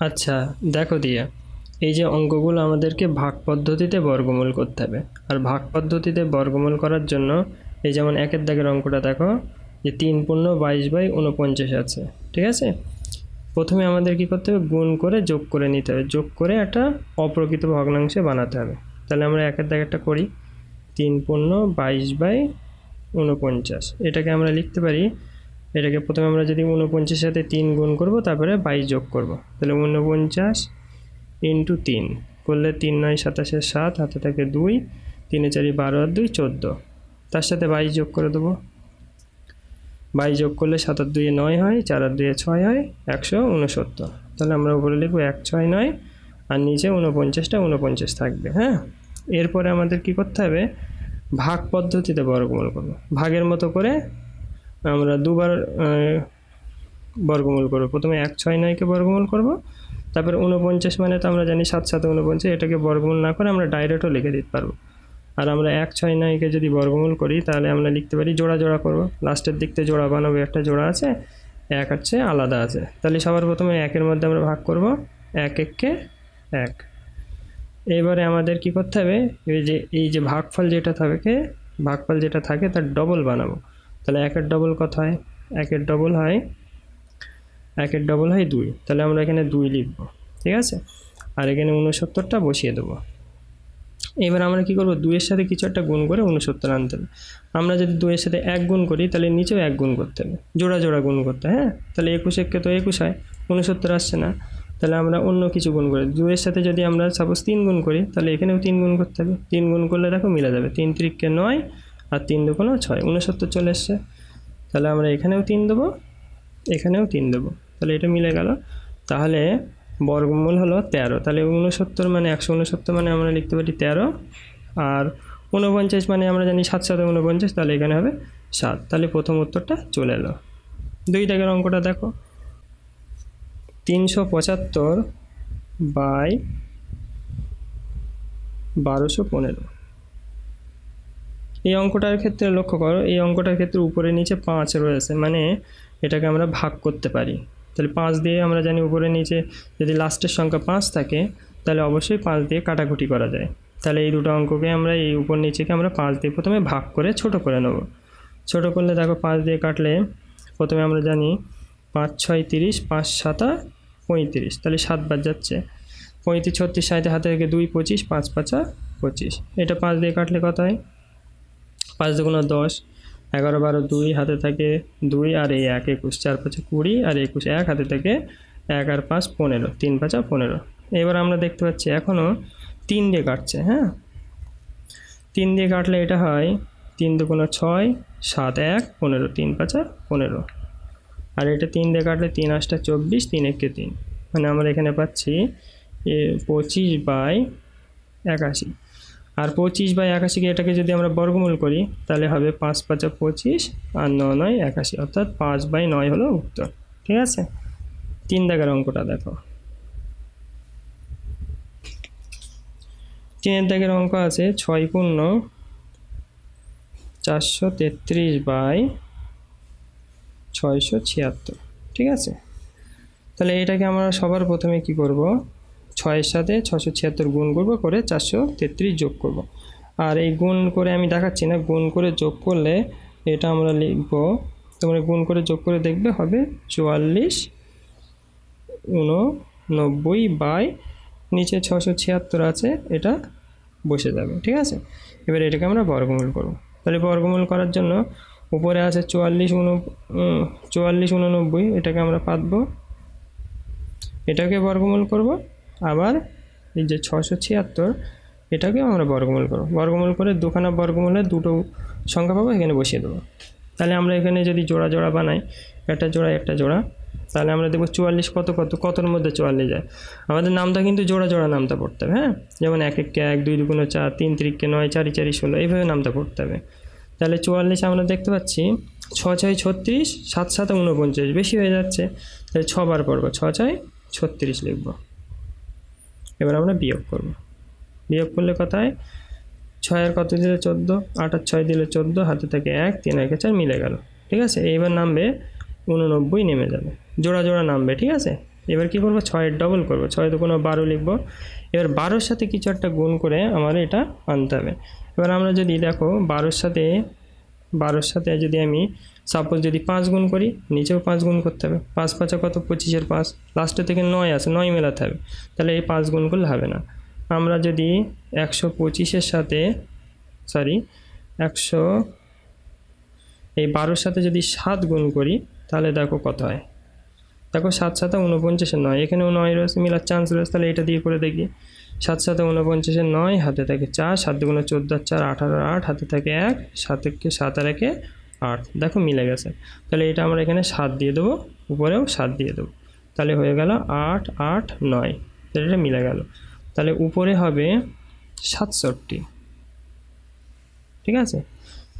আচ্ছা দেখো দিয়া। এই যে অঙ্কগুলো আমাদেরকে ভাগ পদ্ধতিতে বর্গমূল করতে হবে। আর ভাগ পদ্ধতিতে বর্গমূল করার জন্য এই যেমন একের দাগের অঙ্কটা দেখো, যে তিন পূর্ণ বাইশ বাই উনপঞ্চাশ আছে, ঠিক আছে? প্রথমে আমাদের কি করতে হবে? গুণ করে যোগ করে নিতে হবে। যোগ করে একটা অপ্রকৃত ভগ্নাংশে বানাতে হবে। তাহলে আমরা একের দাগেরটা করি। তিন পূর্ণ বাইশ বাই উনপঞ্চাশ এটাকে আমরা লিখতে পারি এটাকে প্রথমে আমরা যদি উনপঞ্চাশের সাথে তিন গুণ করব, তারপরে বাইশ যোগ করব। তাহলে উনপঞ্চাশ ইন্টু তিন, করলে তিন নয় সাতাশে সাত, হাতে থাকে দুই, তিনে চারি বারো আর দুই চোদ্দ। তার সাথে বাইশ যোগ করে দেবো। বাইশ যোগ করলে সাত আর দুইয়ে নয় হয়, চার আর দুইয়ে ছয় হয়, একশো উনসত্তর তাহলে আমরা উপরে লিখব এক ছয় নয়, আর নিচে উনপঞ্চাশটা উনপঞ্চাশ থাকবে হ্যাঁ? এরপরে আমাদের কি করতে হবে? ভাগ পদ্ধতিতে বর্গমূল করব। ভাগের মতো করে আমরা দুবার বর্গমূল করব। প্রথমে এক ছয় নয়কে বর্গমূল করব, তারপরে উনপঞ্চাশ মানে তো আমরা জানি সাত সাথে উনপঞ্চাশ এটাকে বর্গমূল না করে আমরা ডাইরেক্টও লিখে দিতে পারব। আর আমরা এক ছয় নয়কে যদি বর্গমূল করি, তাহলে আমরা লিখতে পারি জোড়া জোড়া করব। লাস্টের দিকতে জোড়া বানাবো, একটা জোড়া আছে, এক হচ্ছে আলাদা আছে। তাহলে সবার প্রথমে একের মধ্যে আমরা ভাগ করব, এক এককে এক। এবারে আমাদের কি করতে হবে? এই যে এই যে ভাগফল যেটা থাকে ভাগফল যেটা থাকে, তার ডবল বানাবো। তাহলে একের ডবল কত হয়? একের ডবল হয় একের ডবল হয় দুই। তাহলে আমরা এখানে দুই লিখব, ঠিক আছে? আর এখানে উনসত্তরটা বসিয়ে দেবো। এবার আমরা কি করব? দুইয়ের সাথে কিছু একটা গুণ করে উনসত্তর আনতে হবে। আমরা যদি দুইয়ের সাথে এক গুণ করি, তাহলে নিচেও এক গুণ করতে হবে। জোড়া জোড়া গুণ করতে হ্যাঁ? তাহলে একুশ তো একুশ হয় উনসত্তর আসছে না। তাহলে আমরা অন্য কিছু গুণ করি। দুইয়ের সাথে যদি আমরা সাপোজ তিন গুণ করি, তাহলে এখানেও তিন গুণ করতে হবে। তিন গুণ করলে দেখো মিলে যাবে। তিন ত্রিককে নয় আর তিন দুগুণ ছয়। উনসত্তর চলে এসছে। তাহলে আমরা এখানেও তিন দেবো, এখানেও তিন দেবো। তাহলে এটা মিলে গেল। তাহলে বর্গমূল হলো তেরো। তাহলে উনসত্তর মানে একশো উনসত্তর মানে আমরা লিখতে পারি তেরো। আর উনপঞ্চাশ মানে আমরা জানি সাত সাথে উনপঞ্চাশ তাহলে এখানে হবে সাত। তাহলে প্রথম উত্তরটা চলে এলো। দুই দাগের অঙ্কটা দেখো। তিনশো পঁচাত্তর বাই বারোশো পনেরো। এই অঙ্কটার ক্ষেত্রে লক্ষ্য করো, এই অঙ্কটার ক্ষেত্রে উপরে নিচে পাঁচ রয়েছে মানে এটাকে আমরা ভাগ করতে পারি। তাহলে পাঁচ দিয়ে আমরা জানি উপরে নিচে যদি লাস্টের সংখ্যা পাঁচ থাকে, তাহলে অবশ্যই পাঁচ দিয়ে কাটাকুটি করা যায়। তাহলে এই দুটো অঙ্ককে আমরা এই উপর নিচেকে আমরা পাঁচ দিয়ে প্রথমে ভাগ করে ছোট করে নেব। ছোট করলে দেখো পাঁচ দিয়ে কাটলে প্রথমে আমরা জানি পাঁচ, ছয়, তিরিশ, পাঁচ, সাতা পঁয়ত্রিশ, তাহলে সাতবার যাচ্ছে। পঁয়ত্রিশ, ছত্রিশ সাঁতে হাতে থেকে দুই, পঁচিশ, পাঁচ, পাঁচা পঁচিশ। এটা পাঁচ দিয়ে কাটলে কত হয়? পাঁচ দুগুণ দশ, এগারো বারো দুই, হাতে থাকে দুই আর এই এক একুশ, চার পাঁচে কুড়ি আর একুশ এক, হাতে থেকে এক আর পাঁচ পনেরো, তিন পাঁচা পনেরো। এবার আমরা দেখতে পাচ্ছি এখনও তিন দিয়ে কাটছে হ্যাঁ? তিন দিয়ে কাটলে এটা হয় তিন দুগুণ ছয়, সাত এক, পনেরো, তিন পাঁচা পনেরো। আর এটা তিন দিয়ে কাটলে তিন আটটা চব্বিশ, তিন একে তিন। মানে আমরা এখানে পাচ্ছি এ পঁচিশ বাই একাশি। আর পঁচিশ বাই একাশিকে এটাকে যদি আমরা বর্গমূল করি, তাহলে হবে পাঁচ পাঁচা পঁচিশ আর ন নয় একাশি, অর্থাৎ পাঁচ বাই নয় হলো উত্তর, ঠিক আছে? তিন দাগের অঙ্কটা দেখো। তিনের দাগের অঙ্ক আছে ছয় পূর্ণ চারশো তেত্রিশ বাই ছয়শো ছিয়াত্তর, ঠিক আছে? তাহলে এটাকে আমরা সবার প্রথমে কি করব? ছয়ের সাথে ছশো ছিয়াত্তর গুণ করব, করে চারশো তেত্রিশ যোগ করব। আর এই গুণ করে আমি দেখাচ্ছি না, গুণ করে যোগ করলে এটা আমরা লিখব, তোমরা গুণ করে যোগ করে দেখবে হবে চুয়াল্লিশ উননব্বই বাই নিচে ছশো ছিয়াত্তর আছে, এটা বসে যাবে, ঠিক আছে? এবার এটাকে আমরা বর্গমূল করব। তাহলে বর্গমূল করার জন্য উপরে আছে চুয়াল্লিশ উন চুয়াল্লিশ উননব্বই, এটাকে আমরা পাতবো। এটাকে বর্গমূল করব। আবার এই যে ছশো ছিয়াত্তর, এটাকেও আমরা বর্গমূল করব। বর্গমূল করে দুখানা বর্গমূলে দুটো সংখ্যা পাবো, এখানে বসিয়ে দেবো। তাহলে আমরা এখানে যদি জোড়া জোড়া বানাই, একটা জোড়া একটা জোড়া, তাহলে আমরা দেখব চুয়াল্লিশ কত কত, কতর মধ্যে চুয়াল্লিশ যায়। আমাদের নামটা কিন্তু জোড়া জোড়া নামটা পড়তে হবে হ্যাঁ? যেমন এক এককে এক, দুই দুগুণ চার, তিন তিরিককে নয়, চারি চারি ষোলো, এইভাবে নামটা পড়তে হবে। তাহলে চুয়াল্লিশ আমরা দেখতে পাচ্ছি ছ ছয় ছত্রিশ, সাত সাত উনপঞ্চাশ বেশি হয়ে যাচ্ছে। তাহলে ছবার পড়ব ছ ছয় ছত্রিশ লিখব। এবার আমরা বিয়োগ করব। বিয়োগ করলে কথায়? ছয়ের কত দিলে চোদ্দ? আট আর ছয় দিলে চোদ্দ, হাতে থেকে এক, তিন, একে, চার মিলে গেল। ঠিক আছে? এইবার নামবে উননব্বই নেমে যাবে। জোড়া জোড়া নামবে, ঠিক আছে? এবার কি করব? ছয়ের ডবল করব। ছয় তো কোনো বারো লিখব। এবার বারোর সাথে কিছু একটা গুণ করে আমার এটা আনতে হবে। এবার আমরা যদি দেখো, বারোর সাথে বারোর সাথে যদি আমি সাপোজ যদি পাঁচ গুণ করি, নিচেও পাঁচ গুণ করতে হবে। পাঁচ পাঁচা কত? পঁচিশের পাঁচ। লাস্টে থেকে নয় আছে নয় মেলাতে হবে। তাহলে এই পাঁচ গুণ করলে হবে না। আমরা যদি একশো পঁচিশের সাথে সরি একশো, এই বারোর সাথে যদি সাত গুণ করি, তাহলে দেখো কত হয়। দেখো সাত সাথে উনপঞ্চাশের নয়। এখানেও নয় রয়েছে, মিলার চান্স রয়েছে। তাহলে এটা দিয়ে করে দেখি। সাত সাথে উনপঞ্চাশের নয়, হাতে থাকে চার। সাত দুগুণে চোদ্দ চার, আঠারো আট। হাতে থাকে এক। সাত একে সাত আর একে আট দেখো মিলে গেছে। তাহলে এটা আমরা এখানে সাত দিয়ে দেবো, উপরেও সাত দিয়ে দেবো। তাহলে হয়ে গেল আট আট, নয়। তাহলে এটা মিলে গেল। তাহলে উপরে হবে সাতষট্টি। ঠিক আছে?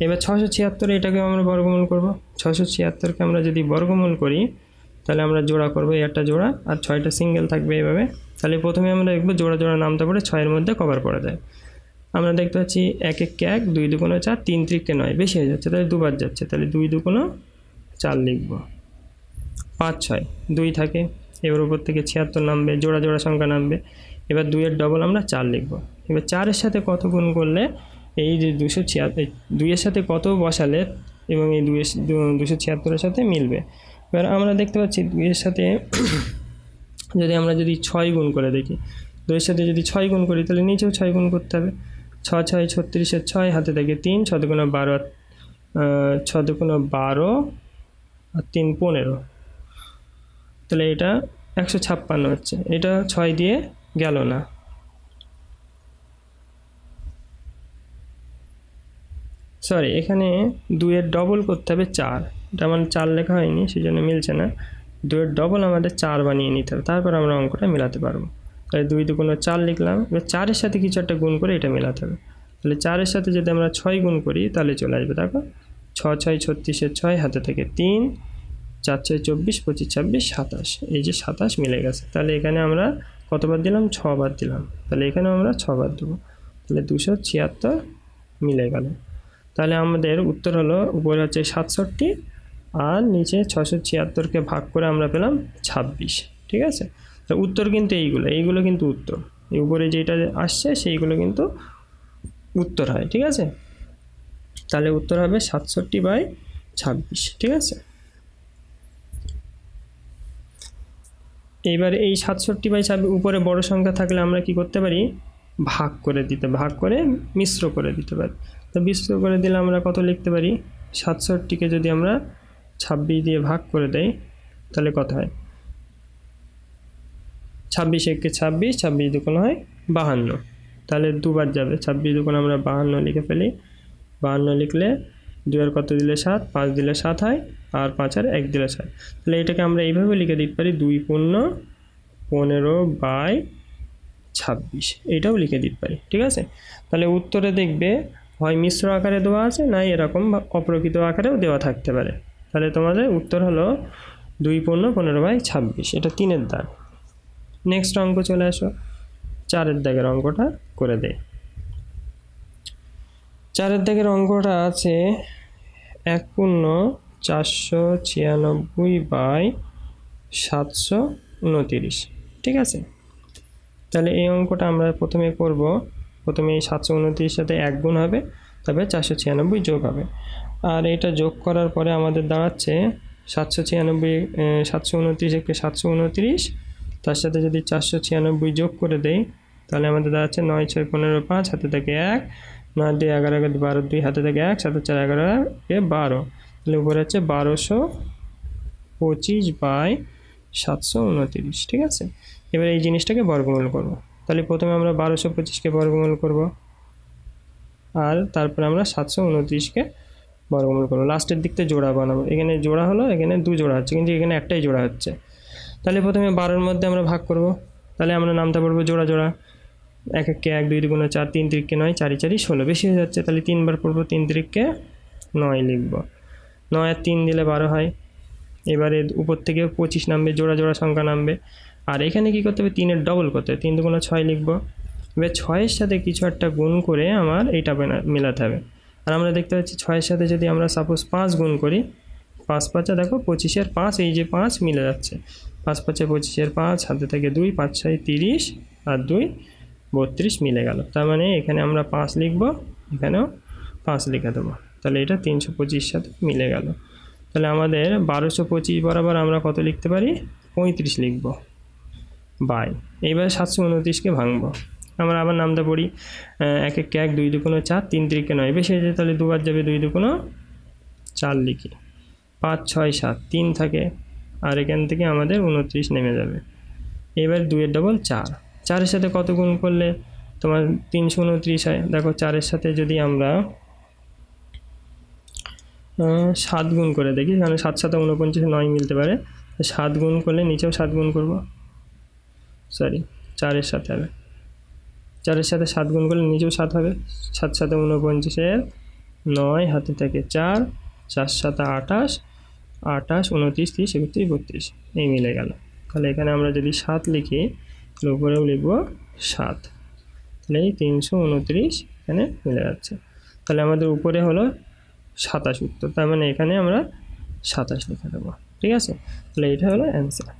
এবার ছশো ছিয়াত্তর এটাকে আমরা বর্গমূল করব। ছশো ছিয়াত্তরকে আমরা যদি বর্গমূল করি, তাহলে আমরা জোড়া করব একটা জোড়া, আর ছয়টা সিঙ্গেল থাকবে এইভাবে তাহলে প্রথমে আমরা দেখব জোড়া জোড়া নামতে পারে ছয়ের মধ্যে কভার করা যায়। আমরা দেখতে পাচ্ছি এক এক এক, দুই দুগুণো চার, তিন ত্রিকে নয়, বেশি হয়ে যাচ্ছে, তাহলে দুবার যাচ্ছে, তাহলে দুই দুগুণো চার লিখব। পাঁচ ছয়, দুই থাকে, এবার উপর থেকে ছিয়াত্তর নামবে, জোড়া জোড়া সংখ্যা নামবে, এবার দুইয়ের ডবল আমরা চার লিখব। এবার চারের সাথে কত গুণ করলে, এই যে দুশো ছিয়াত্তর দুইয়ের সাথে কত বসালে, এবং এই দুইয়ের দুশো ছিয়াত্তরের সাথে মিলবে। এবার আমরা দেখতে পাচ্ছি দুইয়ের সাথে যদি আমরা যদি ছয় গুণ করে দেখি, দুইয়ের সাথে যদি ছয় গুণ করি, তাহলে নিচেও ছয় গুণ করতে হবে। ছ ছয় ছত্রিশের ছয়, হাতে থাকে তিন ছ দুগুণো বারো ছ দুগুণো বারো আর তিন পনেরো। তাহলে এটা একশো ছাপ্পান্ন হচ্ছে। এটা ছয় দিয়ে গেল না। সরি এখানে দুইয়ের ডবল করতে হবে চার। এটা আমার চার লেখা হয়নি সেই জন্য মিলছে না। দুইয়ের ডবল আমাদের চার বানিয়ে নিতে হবে। তারপর আমরা অঙ্কটা মেলাতে পারব। তাহলে দুই দুগুণো চার লিখলাম। এবার চারের সাথে কিছু একটা গুণ করে এটা মেলাতে হবে। তাহলে চারের সাথে যদি আমরা ছয় গুণ করি, তাহলে চলে আসবে দেখো ছ ছয়, ছত্রিশের ছয়, হাতে থেকে তিন, চার, ছয়, চব্বিশ, পঁচিশ, ছাব্বিশ, সাতাশ। এই যে সাতাশ মিলে গেছে। তাহলে এখানে আমরা কতবার দিলাম? ছবার দিলাম। তাহলে এখানে আমরা ছবার দেবো। তাহলে দুশো ছিয়াত্তর মিলে গেল। তাহলে আমাদের উত্তর হলো, উপরে হচ্ছে সাতষট্টি আর নিচে ছশো ছিয়াত্তরকে ভাগ করে আমরা পেলাম ছাব্বিশ। ঠিক আছে? তো উত্তর কিন্তু এইগুলো এইগুলো কিন্তু উত্তর। এই উপরে যেটা আসছে, সেইগুলো কিন্তু উত্তর হয়, ঠিক আছে? তাহলে উত্তর হবে সাতষট্টি বাই ছাব্বিশ, ঠিক আছে? এইবার এই সাতষট্টি বাই ছাব্বিশ, উপরে বড় সংখ্যা থাকলে আমরা কি করতে পারি? ভাগ করে দিতে, ভাগ করে মিশ্র করে দিতে পারি। তো মিশ্র করে দিলে আমরা কত লিখতে পারি? সাতষট্টিকে যদি আমরা ছাব্বিশ দিয়ে ভাগ করে দেই, তাহলে কত হয়? ছাব্বিশ একে ছাব্বিশ ছাব্বিশ দুগুণ হয় বাহান্ন। তাহলে দুবার যাবে, ছাব্বিশ দুগুণ আমরা বাহান্ন লিখে ফেলি। বাহান্ন লিখলে দুয়ের কত দিলে সাত? পাঁচ দিলে সাত হয়, আর পাঁচ আর এক দিলে সাত। তাহলে এটাকে আমরা এইভাবে লিখে দিতে পারি, দুই পূর্ণ পনেরো বাই ছাব্বিশ। এটাও লিখে দিতে পারি, ঠিক আছে? তাহলে উত্তরে দেখবে, হয় মিশ্র আকারে দেওয়া আছে না এরকম অপ্রকৃত আকারেও দেওয়া থাকতে পারে। তাহলে তোমাদের উত্তর হলো দুই পূর্ণ পনেরো বাই ছাব্বিশ, এটা তিনের দাগ। নেক্সট অঙ্ক চলে আসো। চারের দাগের অঙ্কটা করে দেয় চারের দাগের অঙ্কটা আছে এক পূর্ণ চারশো ছিয়ানব্বই বাই সাতশো উনতিরিশ। ঠিক আছে? তাহলে এই অঙ্কটা আমরা প্রথমে করব। প্রথমে এই সাতশো উনত্রিশের সাথে এক গুণ হবে, তবে চারশো ছিয়ানব্বই যোগ হবে। আর এটা যোগ করার পরে আমাদের দাঁড়াচ্ছে সাতশো ছিয়ানব্বই সাতশো উনত্রিশ একে সাতশো উনত্রিশ তার সাথে যদি চারশো ছিয়ানব্বই যোগ করে দেই, তাহলে আমাদের দাঁড়াচ্ছে নয় ছয় পনেরো পাঁচ, হাতে থেকে এক, নয় দুই এগারো এগারো বারো দুই, হাতে থেকে এক সাথে চার এগারো এ বারো। তাহলে উপরে হচ্ছে বারোশো পঁচিশ বাই সাতশো উনত্রিশ, ঠিক আছে? এবার এই জিনিসটাকে বর্গমূল করব। তাহলে প্রথমে আমরা বারোশো পঁচিশকে বর্গমূল করব আর তারপরে আমরা সাতশো উনত্রিশকে বর্গমূল করব। লাস্টের দিকতে জোড়া বানাবো। এখানে জোড়া হলো, এখানে দু জোড়া হচ্ছে, কিন্তু এখানে একটাই জোড়া হচ্ছে। তাহলে প্রথমে বারোর মধ্যে আমরা ভাগ করব। তাহলে আমরা নামতে পারব জোড়া জোড়া। এক এককে এক, দুই দুগুণে চার, তিন তিরিককে নয়, চারি চারি ষোলো। বেশি হয়ে যাচ্ছে, তাহলে তিনবার পড়ব, তিন তিরিককে নয় লিখব। নয় আর তিন দিলে বারো হয়। এবারে উপর থেকে পঁচিশ নামবে, জোড়া জোড়া সংখ্যা নামবে। আর এখানে কি করতে হবে? তিনের ডবল করতে হবে। তিন দুগুণে ছয় লিখব। এবার ছয়ের সাথে কিছু একটা গুণ করে আমার এইটা মেলাতে হবে। আর আমরা দেখতে পাচ্ছি ছয়ের সাথে যদি আমরা সাপোজ পাঁচ গুণ করি, পাঁচ পাঁচা দেখো পঁচিশের পাঁচ, এই যে পাঁচ মিলে যাচ্ছে। পাঁচ পাঁচে পঁচিশের পাঁচ হাতে থেকে দুই, পাঁচ ছয় তিরিশ আর দুই বত্রিশ মিলে গেল। তার মানে এখানে আমরা পাঁচ লিখব, এখানেও পাঁচ লিখে দেবো। তাহলে এটা তিনশো পঁচিশ সাথে মিলে গেল। তাহলে আমাদের বারোশো পঁচিশ বরাবর আমরা কত লিখতে পারি? পঁয়ত্রিশ লিখব। বাই। এইবার সাতশো উনত্রিশকে ভাঙবো। আমরা আবার নামটা পড়ি এক এক এক, দুই দুকোনো চার, তিন তিরিকে নয়। বেশি তাহলে দুবার যাবে দুই দুকোনো চার লিখি। পাঁচ ছয় সাত, তিন থাকে আর এখান থেকে আমাদের উনত্রিশ নেমে যাবে। এবার দুইয়ের ডবল চার। চারের সাথে কত গুণ করলে তোমার তিনশো উনত্রিশ হয়? দেখো, চারের সাথে যদি আমরা সাত গুণ করে দেখি কারণ সাত সাথে উনপঞ্চাশে নয় মিলতে পারে। সাত গুণ করলে নিচেও সাত গুণ করব। সরি চারের সাথে হবে। চারের সাথে সাত গুণ করলে নিচেও সাত হবে। সাত সাথে উনপঞ্চাশের নয়, হাতে থেকে চার চার সাথে আঠাশ আঠাশ, উনত্রিশ, তিরিশ, একত্রিশ, বত্রিশ। এই মিলে গেল। তাহলে এখানে আমরা যদি সাত লিখি, তাহলে উপরেও লিখব সাত। তাহলে এই তিনশো উনত্রিশ এখানে মিলে যাচ্ছে। তাহলে আমাদের উপরে হলো সাতাশ উত্তর। তার মানে এখানে আমরা সাতাশ লিখে দেবো। ঠিক আছে? তাহলে এটা হলো অ্যান্সার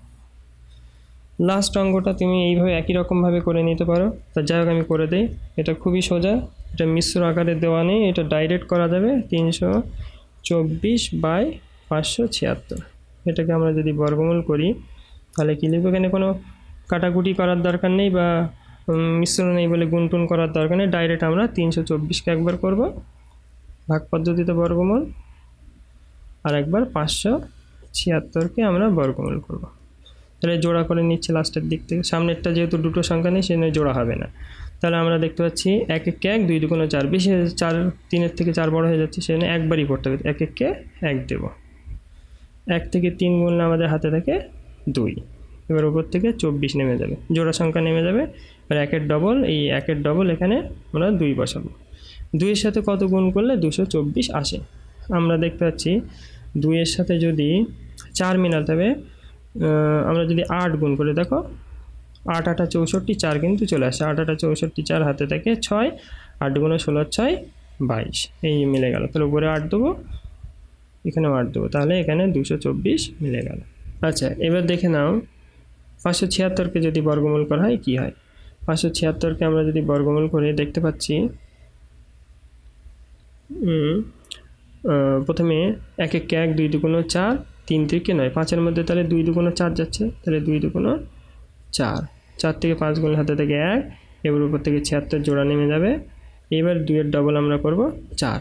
লাস্ট অঙ্কটা তুমি এইভাবে একই রকমভাবে করে নিতে পারো। তা যাই হোক, আমি করে দিই। এটা খুবই সোজা। এটা মিশ্র আকারে দেওয়া নেই। এটা ডাইরেক্ট করা যাবে তিনশো চব্বিশ বাই পাঁচশো ছিয়াত্তর। এটাকে আমরা যদি বর্গমূল করি তাহলে কী লিখব এখানে কোনো কাটাকুটি করার দরকার নেই বা উম, মিশ্র নেই বলে গুনটুন করার দরকার নেই ডাইরেক্ট আমরা তিনশো চব্বিশকে একবার করব। ভাগ পদ্ধতিতে বর্গমূল আর একবার পাঁচশো ছিয়াত্তরকে আমরা বর্গমূল করব। তাহলে জোড়া করে নিচ্ছে লাস্টের দিক থেকে। সামনেরটা যেহেতু দুটো সংখ্যা নেই সেজন্য জোড়া হবে না। তাহলে আমরা দেখতে পাচ্ছি এক এককে এক দুই দুগুণ চার বেশি চার তিনের থেকে চার বড় হয়ে যাচ্ছে সেজন্য একবারই করতে হবে। এক এককে এক দেব। এক থেকে তিন গুণলে আমাদের হাতে থাকে দুই। এবার উপর থেকে চব্বিশ নেমে যাবে। জোড়া সংখ্যা নেমে যাবে। এবার একের ডবল এই একের ডবল এখানে আমরা দুই বসাবো। দুইয়ের সাথে কত গুণ করলে দুশো চব্বিশ আসে? আমরা দেখতে পাচ্ছি দুইয়ের সাথে যদি চার মিলাতে আহ, আমরা যদি আট গুণ করে দেখো আট আটা চৌষট্টি চার কিন্তু চলে আসে। আট আটা চৌষট্টি চার হাতে থেকে ছয় আট গুণে ষোলো ছয় বাইশ। এই মিলে গেল। তাহলে উপরে আট দেবো এখানেও আট দেবো। তাহলে এখানে দুশো চব্বিশ মিলে গেল। আচ্ছা এবার দেখে নাও, পাঁচশো ছিয়াত্তরকে যদি বর্গমূল করা হয়, কী হয়? পাঁচশো ছিয়াত্তরকে আমরা যদি বর্গমূল করে দেখতে পাচ্ছি প্রথমে এক এক এক দুই দুগুণ চার তিন থেকে নয়। পাঁচের মধ্যে তাহলে দুই দুগুণ চার যাচ্ছে। তাহলে দুই দুগুণ চার। চার থেকে পাঁচ গুণ হাতে থেকে এক, এবার উপর থেকে ছিয়াত্তর জোড়া নেমে যাবে। এবার দুইয়ের ডবল আমরা করব চার।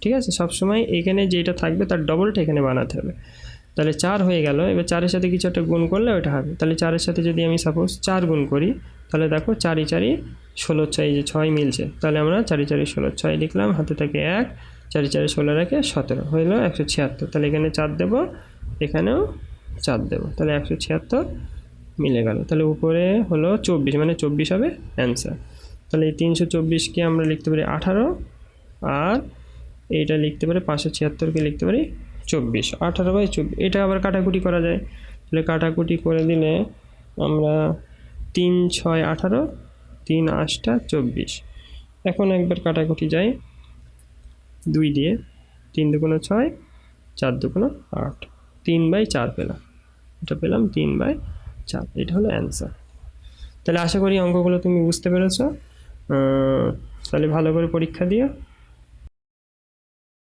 ঠিক আছে? সবসময় এখানে যেটা থাকবে তার ডবলটা এখানে বানাতে হবে। তাহলে চার হয়ে গেল। এবার চারের সাথে কিছু একটা গুণ করলে ওটা হবে। তাহলে চারের সাথে যদি আমি সাপোজ চার গুণ করি, তাহলে দেখো চারি চারি, ষোলো, ছয় যে ছয় মিলছে। তাহলে আমরা চারি চারি, ষোলো, ছয় লিখলাম। হাতে থাকে এক, চারি চারি, ষোলো রেখে সতেরো। হইল একশো ছিয়াত্তর। তাহলে এখানে চার দেবো, এখানেও চার দেবো। তাহলে একশো ছিয়াত্তর মিলে গেল। তাহলে উপরে হলো চব্বিশ মানে চব্বিশ হবে অ্যান্সার তাহলে এই তিনশো চব্বিশকে আমরা লিখতে পারি আঠারো। আর এইটা লিখতে পারি, পাঁচশো ছিয়াত্তরকে লিখতে পারি, চব্বিশ। আঠারো বাই চব্বিশ এটা আবার কাটাকুটি করা যায়। তাহলে কাটাকুটি করে দিলে আমরা তিন ছয় আঠারো, তিন আটটা চব্বিশ। এখন একবার কাটাকুটি যাই। দুই দিয়ে তিন দুগুণো ছয়, চার দুগুণো আট। তিন বাই চার পেলাম। এটা পেলাম তিন বাই চার। এটা হলো অ্যান্সার। তাহলে আশা করি অঙ্কগুলো তুমি বুঝতে পেরেছ। তাহলে ভালো করে পরীক্ষা দিও।